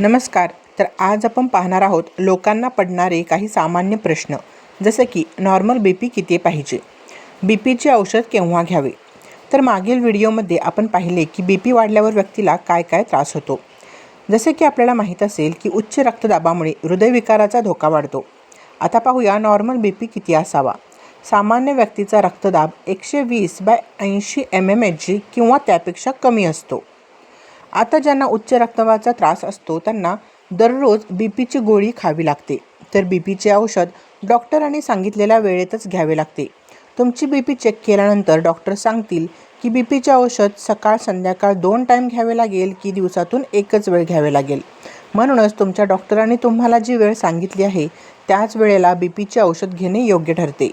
नमस्कार. तर आज आपण पाहणार आहोत लोकांना पडणारे काही सामान्य प्रश्न जसे की नॉर्मल बी पी किती पाहिजे? बी पीचे औषध केव्हा घ्यावे? तर मागील व्हिडिओमध्ये आपण पाहिले की बी पी वाढल्यावर व्यक्तीला काय काय त्रास होतो. जसे की आपल्याला माहीत असेल की उच्च रक्तदाबामुळे हृदयविकाराचा धोका वाढतो. आता पाहूया नॉर्मल बी पी किती असावा. सामान्य व्यक्तीचा रक्तदाब एकशे वीस बाय ऐंशी एम एम एच जी किंवा त्यापेक्षा कमी असतो. आता ज्यांना उच्च रक्तदाबाचा त्रास असतो त्यांना दररोज बी पीची गोळी खावी लागते. तर बी पीचे औषध डॉक्टरांनी सांगितलेल्या वेळेतच घ्यावे लागते. तुमची बी पी चेक केल्यानंतर डॉक्टर सांगतील की बी पीचे औषध सकाळ संध्याकाळ दोन टाईम घ्यावे लागेल की दिवसातून एकच वेळ घ्यावे लागेल? म्हणूनच तुमच्या डॉक्टरांनी तुम्हाला जी वेळ सांगितली आहे त्याच वेळेला बी पीचे औषध घेणे योग्य ठरते.